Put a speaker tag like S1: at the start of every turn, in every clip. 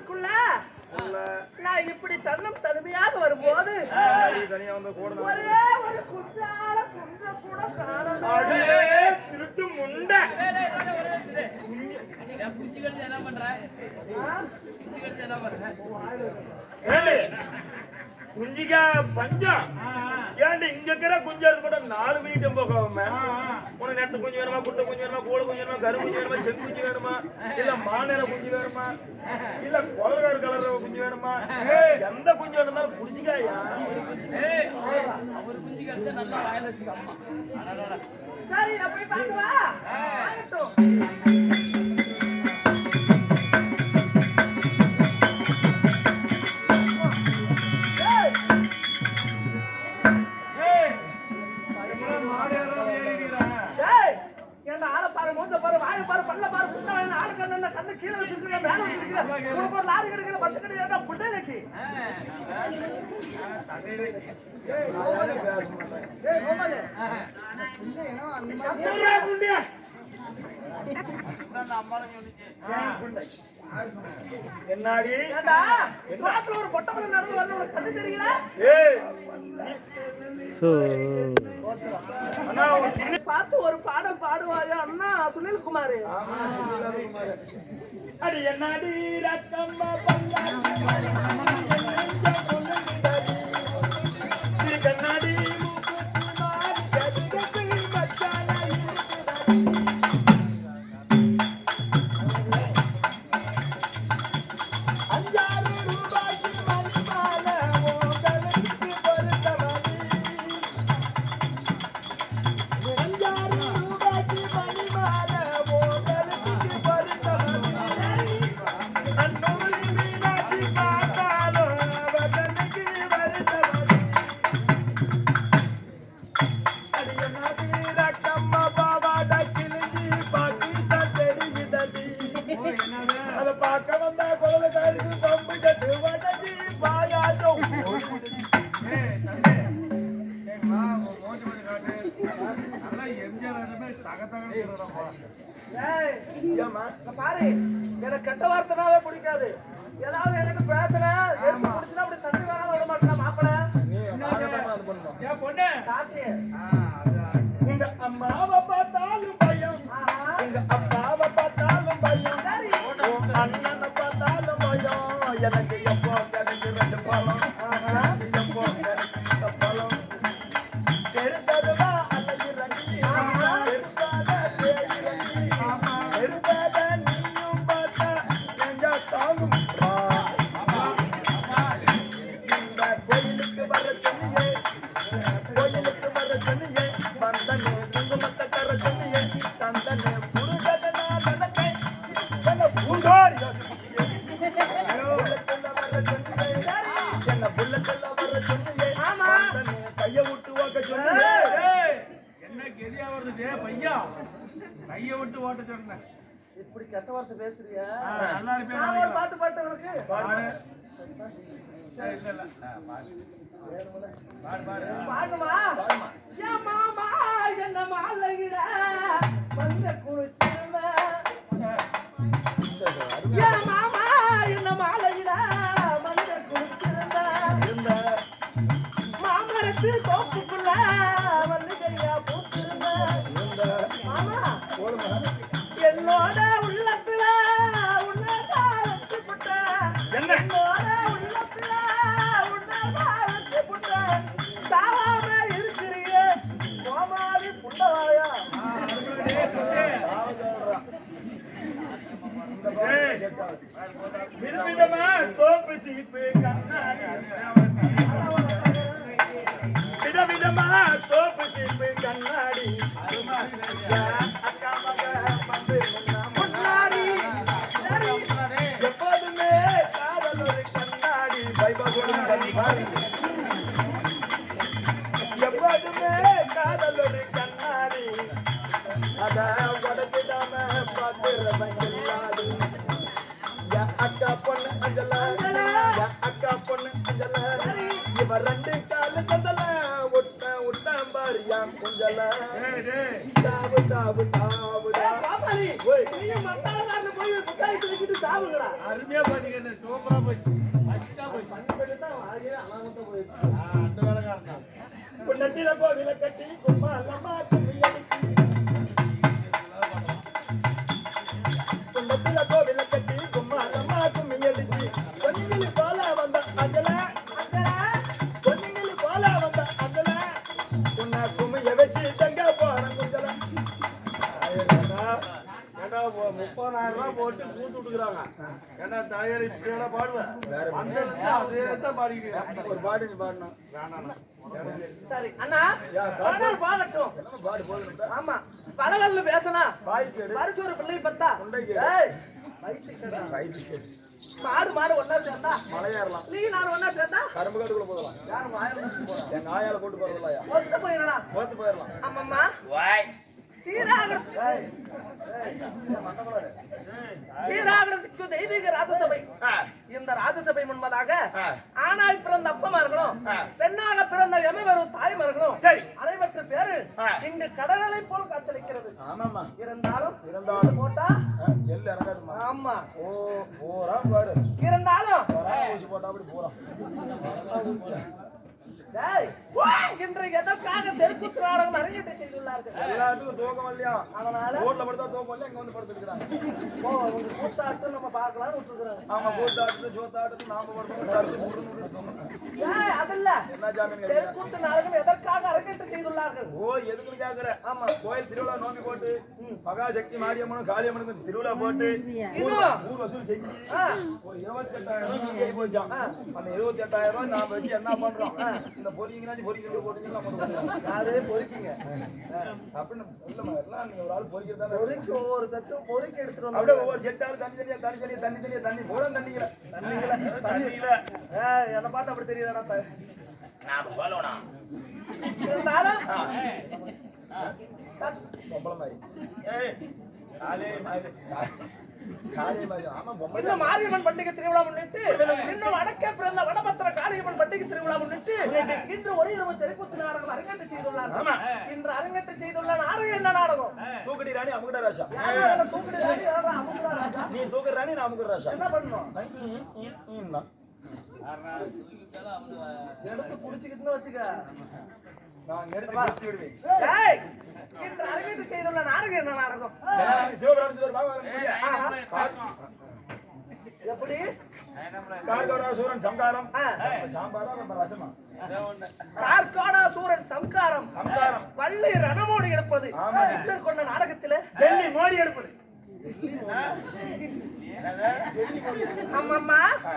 S1: ஊருக்குள்ள நான் இப்படி தன்னம் தனிமையாக வரும்போது ஒரே ஒரு குற்றால குன்ற கூட காணல
S2: அடே திருட்டு முண்டை ஏண்டி, குஞ்சிக்கா பஞ்சம் ஏன்டி இங்க இருக்கிற குஞ்சு எடுத்து கூட நாலு மீட்டும் போகாம உனக்கு நெட்டு குஞ்சு வேணுமா குட்டை குஞ்சு வேணுமா கோழி குஞ்சு வேணுமா கரு குஞ்சு வேணுமா செங்கு குஞ்சு வேணுமா இல்ல மாநில குஞ்சு வேணுமா இல்ல கொலகார் கலர் குஞ்சு வேணுமா? எந்த குஞ்சு வேணுமாலும் குடிச்சிக்காயா
S1: சரி அப்படி பார்க்கவா பார்த்து ஒரு பாடல் பாடுவாரு அண்ணா சுனில் குமார்
S2: அடி என்னடி ரத்தம்மா பங்காளி கெட்ட
S1: வார்த்தைனாவே பிடிக்காது. ஏதாவது எனக்கு பேசல எடுத்து பிடிச்சுனா அப்படி தண்ணி வராம விட மாட்டேன் மாப்பிள.
S2: நீ
S3: வருது பையா? கைய விட்டு ஓட்ட சொன்னேன்.
S1: இப்படி கெட்ட வார்த்தை பேசுறியா?
S3: நல்லா இருப்பேன்
S1: பாட்டு பாட்டு உனக்கு
S3: பாடு. ஏய், இல்ல இல்ல. ஆ, பாடு. பாடு பாடு.
S1: பாடுமா? என் மாமா என்ன மாலையிட வந்து குளிச்சிருந்த என் மாமா என்ன மாலையிட வந்து குளிச்சிருந்த மாமரத்து தோப்புக்குள்ள
S2: எப்போதுமே காதல் ஒரு கண்ணாடி அத உடச்சிடாம பார்க்கிறவங்க அக்கா பொண்ணு அஞ்சல அக்கா பொண்ணு அஞ்சல இவ ரெண்டு காலு கந்தல ஒட்ட ஒட்டாம் பாரு என் குஞ்சல தாவு தாவு தாவு போய்.
S1: நீங்க போய்
S3: அருமையா பாத்தீங்க சூப்பரா போச்சு
S2: குண்டத்தில கோவில கட்டி கும்மா
S3: தாயார் இப்படி வேணா பாடுவேன். அந்த இடத்துல அதே தான் பாடிக்கிட்டு.
S2: ஒரு பாட்டு நீ பாடணும்
S3: வேணாண்ணா.
S1: சரி அண்ணா பாடட்டும்.
S2: என்ன பாடு போதும்
S1: ஆமா பலவல்ல பேசனா. பரிசு ஒரு பிள்ளை பத்தா மாடு மாடு ஒண்ணா சேர்ந்தா.
S2: மலையேறலாம்.
S1: நீ நான் ஒண்ணா சேர்ந்தா?
S2: கரும்பு காட்டுக்குள்ள போதலாம்
S1: யாரும் வாயில
S2: போட்டு போறதில்லையா?
S1: ஒத்து போயிடலாம்.
S2: போயிடலாம்.
S1: அம்மம்மா சீராகிறதுக்கு சீராகிறதுக்கு தெய்வீக ராஜசபை. இந்த ராஜசபை முன்பதாக ஆணாய் பிறந்த அப்பமார்களும் பெண்ணாக பிறந்த எமவரும் தாய்மார்களும்
S2: சரி.
S1: அனைவற்று பேரு. இங்கு கடல்களை போல் காட்சியளிக்கிறது.
S2: ஆமாமா
S1: இருந்தாலும்
S2: இருந்தாலும்.
S1: போட்டா?
S2: எல்லு இறங்காதுமா
S1: ஆமா.
S2: ஓ போறா பாடு.
S1: இருந்தாலும்?
S2: போட்டா அப்படி போறான்.
S1: டேய், இன்று எதற்காக தெருக்கூத்து நாடகம் அரங்கேற்றம் செய்துள்ளார்கள்?
S2: எல்லாத்துக்கும் தூக்கம் இல்லையா?
S1: அதனால
S2: ரோட்ல படுத்தா தூக்கம் இல்லையா? இங்க வந்து படுத்துக்கிறாங்க
S1: போ, உங்க கூத்தாட்டம் நம்ம பார்க்கலாம்னு
S2: ஆமா கூத்தாட்டு ஜோத்தாட்டு நாம படுத்தோம்
S1: அதல்ல.
S2: என்ன ஜாமீன் கேட்கிறேன்
S1: தெருக்கூத்து நாடகம் எதற்காக அரங்கேற்றம் செய்துள்ளார்கள்?
S2: ஓ எதுக்குன்னு கேக்குற
S1: ஆமா.
S2: கோயில் திருவிழா நோம்பி போட்டு மகாசக்தி மாரியம்மனும் காளியம்மனுக்கும் திருவிழா போட்டு ஊர் வசூல் செஞ்சு ஒரு இருபத்தி எட்டாயிரம் போச்சான் அந்த இருபத்தி எட்டாயிரம் ரூபாய் நான் வச்சு என்ன பண்றோம்? இந்த பொறிங்கனாச்சும் பொறிக்கிறது போட்டீங்கன்னா.
S1: யாரு? பொறுக்கிங்க.
S2: அப்படின்னு இல்லம்மா எல்லாம் நீங்க ஒரு ஆள் பொறிக்கிறதா
S1: பொறுக்கி ஒவ்வொரு சட்டும் பொறுக்கி எடுத்துட்டு
S2: அப்படியே
S1: வந்து
S2: ஒவ்வொரு செட்டாலும் தண்ணி தண்ணியா தண்ணி தண்ணியா தண்ணி தண்ணியா தண்ணி போதும் தண்ணிக்கல
S1: தண்ணிங்கள
S3: தண்ணியில.
S1: ஏய், என்னை பார்த்தா அப்படி தெரியுதாடா
S4: சொல்லணும்
S1: இருந்தாலும்
S2: பொம்பளை மாதிரி.
S3: ஏய், காலே மாதிரி.
S1: இன்னும் மாரியம்மன் பண்டிகை திருவிழா முன்னிட்டு இன்னும் வடக்கே பிறந்த வடபத்திர காளியம்மன் பண்டிகை திருவிழா முன்னிட்டு இன்று ஒரு இரவு தெருக்கூத்து நாடகம் அரங்கேற்றம் செய்துள்ளார்கள்.
S2: ஆமா.
S1: இன்று அரங்கேற்றம் செய்துள்ள நாடகம் என்ன நாடகம்?
S2: தூக்கடி ராணி அமுகட
S1: அதுல தூக்குடு ராணி, யாரா அமுக்குடா ராஜா?
S2: நீ தூக்கடி ராணி நான் அமுகட ராசா
S1: என்ன
S2: ஈன்னா.
S1: எடுத்து குடிச்சுக்கிட்டுன்னு வச்சுக்க.
S2: நான் எடுத்து விடுவேன்
S1: செய்துள்ள நாடகம் என்ன நாடகம். எப்படி?
S2: கார்கோடாசூரன் சம்காரம்.
S1: ஆ.
S2: சாம்பாரா அப்புறம் ரசமா?
S1: கார்காடா சூரன் சம்காரம்.
S2: சம்காரம்.
S1: வள்ளி ரணமோடி எடுப்பது. கொண்ட நாடகத்திலே.
S2: டெல்லி மோடி எடுப்பது.
S1: அம்மம்மா
S2: ஆ.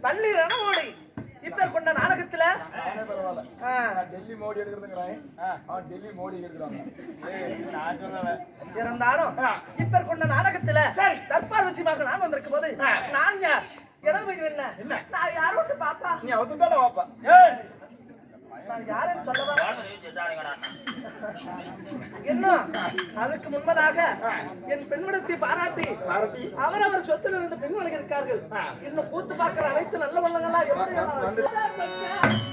S1: வள்ளி ரணமோடி. இப்ப கொண்ட நாடகத்துல.
S2: டெல்லி மோடி எடுக்கிறதுங்கிறேன் அவன் டெல்லி மோடி எடுக்கிறாங்க.
S1: இருந்தாலும் இப்ப கொண்ட நாடகத்துல தற்பார் விஷயமாக நான் வந்திருக்கும் போது நான் யார்? என்ன? நான் யாரோட்டு பாப்பா?
S2: நீ அவத்துக்கால வாப்பா.
S3: ஏய்,
S1: நான் யாருன்னு சொல்லவா? இன்னும் அதுக்கு முன்பதாக என் பெண்விடத்தை பாராட்டி
S2: பாரதி
S1: அவரவர் சொத்துல இருந்து பெண்களுக்கு இருக்கார்கள். இன்னும் கூத்து பார்க்கிற அனைத்து நல்ல வல்லங்களா எப்படி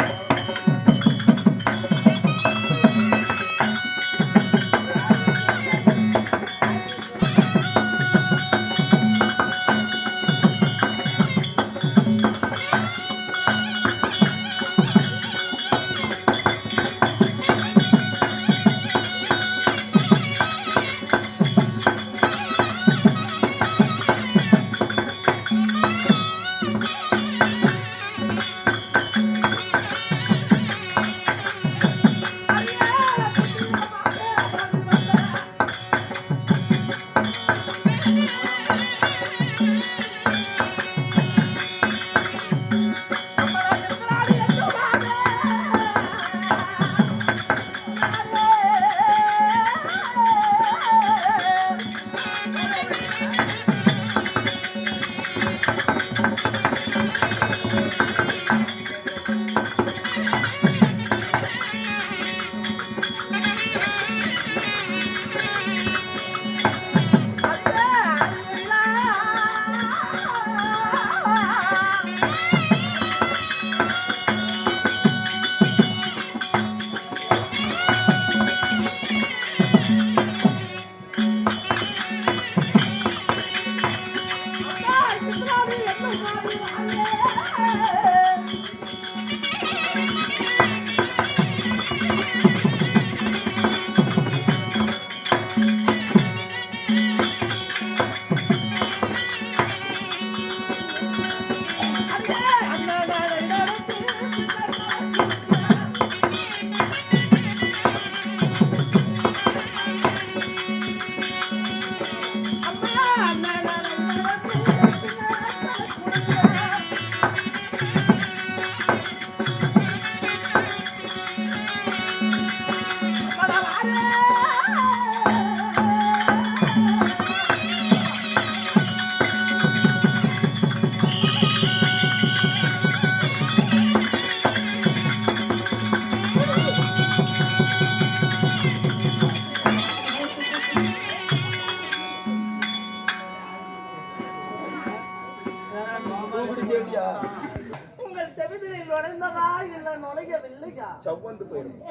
S1: உங்கள் செவிதில் நுழைந்ததா இல்ல நுழையவில்லையா?
S2: சவ்வந்து போயிடும்.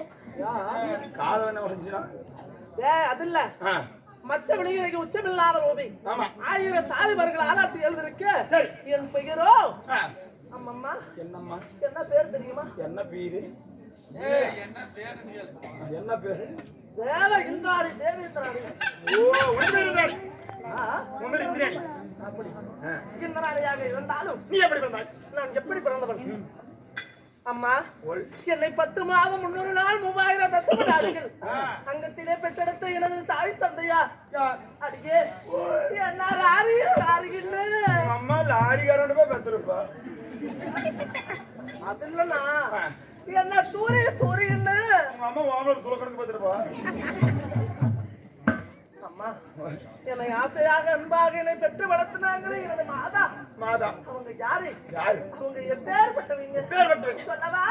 S1: யா.
S2: காதல் என்ன உடஞ்சுனா?
S1: ஏய் அது இல்ல. மச்ச விழிகளுக்கு உச்சமில்லாத
S2: ஆமா.
S1: ஆயிரம் தாலிபர்கள் ஆலாத்தி எழுதிருக்கு. என் பெயரோ?
S2: ஆ.
S1: அம்மம்மா.
S2: என்னம்மா?
S1: என்ன பேர் தெரியுமா?
S2: என்ன பேரு? என்ன பேரு
S1: தேவ இந்திராணி தேவேந்திராணி.
S2: ஓ உண்மை இருந்தாடி
S1: ஆ,
S2: உண்மை இந்திராணி.
S1: இந்திராணியாக இருந்தாலும்
S2: நீ எப்படி வந்தாய்
S1: நான் எப்படி பிறந்தவன் அம்மா. என்னை பத்து மாதம் முன்னூறு நாள் மூவாயிரம் தத்துவ நாடுகள். அங்கத்திலே பெற்றெடுத்த எனது தாய் தந்தையா? அடியே. என்ன ராரின்னு
S2: உங்க அம்மா லாரிக்காரோட போய் பெற்றிருப்பா
S1: அது இல்லைண்ணா. என்ன தூரி தூரின்னு.
S2: அம்மா வாங்கல துளக்கணக்கு
S1: அம்மா என்னை ஆசையாக அன்பாக என்னை பெற்று வளர்த்துனாங்களே எனது மாதா.
S2: மாதா.
S1: அவங்க யாரு?
S2: யாரு?
S1: அவங்க எப்பேற்பட்டவங்க
S2: பேர் பெற்றவங்க
S1: சொல்லவா?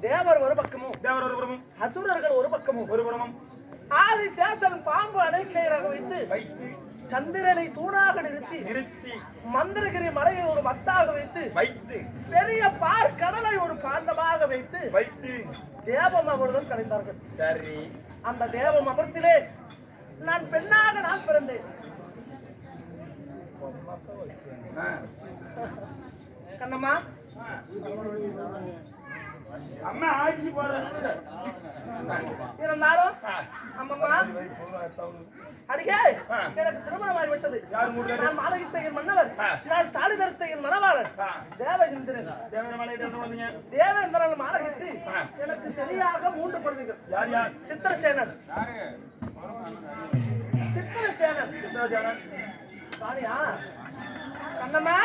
S1: தேவர் ஒரு பக்கமும்.
S2: தேவர் ஒரு புறமும்.
S1: அசுரர்கள் ஒரு பக்கமும்.
S2: ஒரு புறமும்.
S1: ஆதி சேசன் பாம்பு அடைக்கலையராக வைத்து
S2: வைத்து
S1: சந்திரனை தூணாக நிறுத்தி
S2: நிறுத்தி.
S1: மந்திரகிரி மலையை ஒரு மத்தாக வைத்து
S2: வைத்து.
S1: பெரிய பார் கடலை ஒரு பாண்டமாக வைத்து
S2: வைத்து.
S1: தேவம் அவர்கள் கலைந்தார்கள்
S2: சரி.
S1: அந்த தேவம் அமர்த்திலே நான் பெண்ணாக நான் பிறந்தேன். கண்ணம்மா?
S2: அம்மா ஆட்சி
S1: இருந்தாலும். அம்மம்மா அடியே
S2: ஆ.
S1: எனக்கு திருமணமாகி விட்டது
S2: யார் மூடுறாரு?
S1: நான் மாலகித்தையின் மன்னவர். நான் தாலி தரத்தையின் மணவாளன். தேவேந்திரன் தேவேந்திரன் மாலகித்து. எனக்கு சரியாக மூன்று குழந்தைகள்.
S2: யார் யார்?
S1: சித்திரசேனன். சித்திரசேனன்.
S2: சித்ராஜானன்
S1: சாரியா கண்ணம்மா!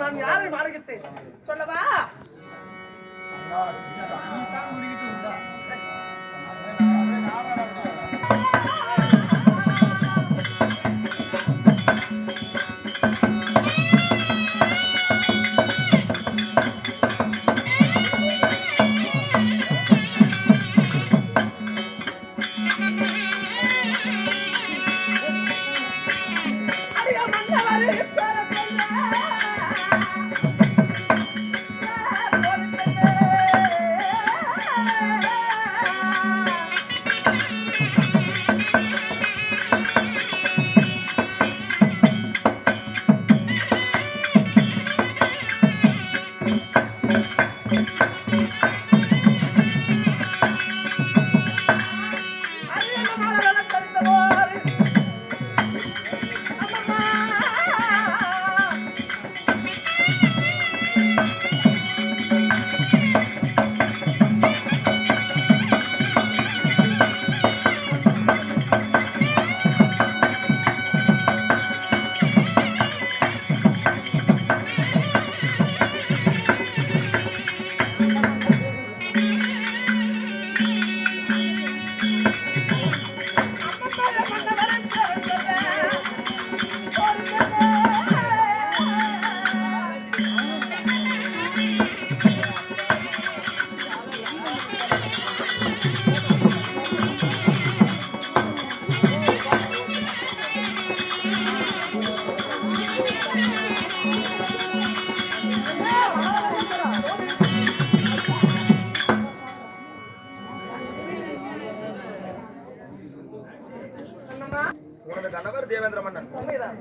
S1: நான் யாரை மாலகித்தேன் சொல்லவா? அடிய மன்னவரே
S2: உனது மன்னன்
S1: உண்மைதான்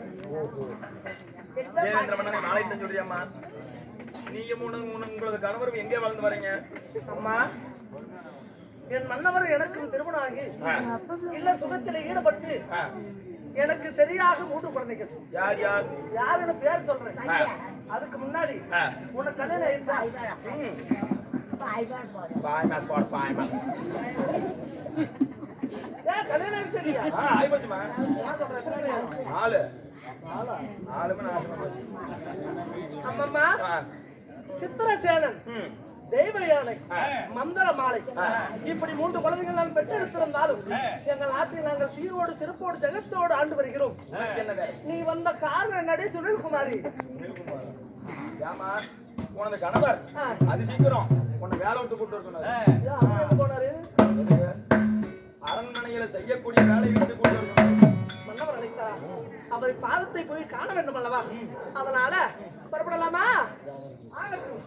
S2: தேவேந்திர மன்னனை மாலையிட்டு சொல்றியம்மா நீயும் உங்களது கணவரும் எங்கே வாழ்ந்து வரீங்க
S1: அம்மா என் மன்னவர் எனக்கும் திருமணம் ஆகி. இல்ல சுகத்தில் ஈடுபட்டு. எனக்கு சரியாக மூன்று குழந்தைகள்
S2: யார் யார்
S1: யாருன்னு பேர் சொல்றேன். அதுக்கு முன்னாடி. உனக்கு கல்யாணம் ஆயிடுச்சா.
S2: பாய் மேல் போடு, பாய் மேல்.
S1: ஏன் கல்யாணம் ஆயிடுச்சு இல்லையா
S2: ஆ, ஆயிப்போச்சும்மா.
S1: நான் சொல்றேன் எத்தனை கல்யாணம்?
S2: நாலு
S1: நாலா?
S2: நாலுமே நாலு.
S1: அம்மம்மா
S2: ஆ.
S1: சித்திரசேனன்
S2: ம்.
S1: தெய்வ யானை. மந்திர மாலை. இப்படி மூன்று குழந்தைகள் நான் பெற்றெடுத்திருந்தாலும் எங்கள் நாட்டில் நாங்கள் சீரோடு சிறப்போடு ஜெகத்தோடு ஆண்டு வருகிறோம்? நீ வந்த காரணம் என்னடி சுனில்குமாரி
S2: ஏம்மா, உனது கணவர். அது சீக்கிரம் உன்னை வேலை விட்டு கூட்டு வரணும்
S1: ஏன் அவர் எங்க
S2: செய்யக்கூடிய வேலையை விட்டு கூட்டு
S1: மன்னவர் அழைத்தாரா? அவரை பாதத்தை போய் காண வேண்டும் அல்லவா? அதனால புறப்படலாமா? ஆகட்டும்.